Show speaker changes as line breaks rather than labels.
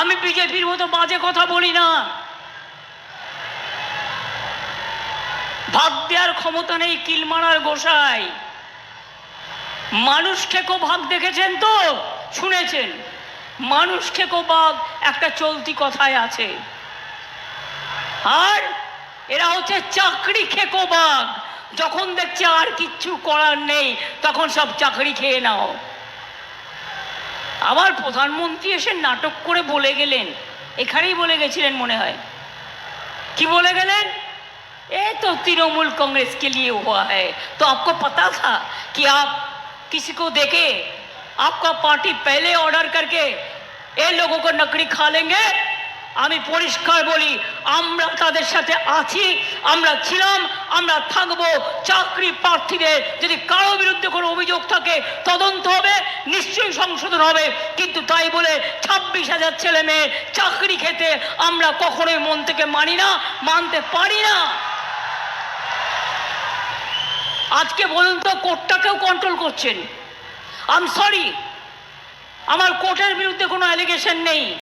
আমি বিজেপির মতো বাজে কথা বলি না। ভাগ দেওয়ার ক্ষমতা নেই কিল মারার গোসাই। মানুষ খেকো ভাগ দেখেছেন তো? শুনেছেন। মানুষ খেকো বাঘ একটা চলতি কথায় আছে। আর এরা হচ্ছে চাকরি খেকো বাঘ যখন দেখছে আর কিচ্ছু করার নেই, তখন সব চাকরি খেয়ে নাও। আবার প্রধানমন্ত্রী এসে নাটক করে বলে গেলেন এখানেই বলে গেছিলেন মনে হয় কি বলে গেলেন ये तो तृणमूल कांग्रेस के लिए हुआ है तो आपको पता था कि आप किसी को देके आपका पार्टी पहले ऑर्डर करके ये लोगों को नकड़ी खा लेंगे আমি পরিষ্কার বলি আমরা তাদের সাথে আছি আমরা ছিলাম আমরা থাকবো চাকরি প্রার্থীদের যদি কারো বিরুদ্ধে কোনো অভিযোগ থাকে তদন্ত হবে নিশ্চয়ই সংশোধন হবে। কিন্তু তাই বলে ছাব্বিশ হাজার ছেলে মেয়ে চাকরি খেতে আমরা কখনোই মন থেকে মানি না, মানতে পারি না। আজকে বলুন তো কোর্টটাকেও কন্ট্রোল করছেন। আম সরি আমার কোর্টের বিরুদ্ধে কোনো অ্যালিগেশন নেই।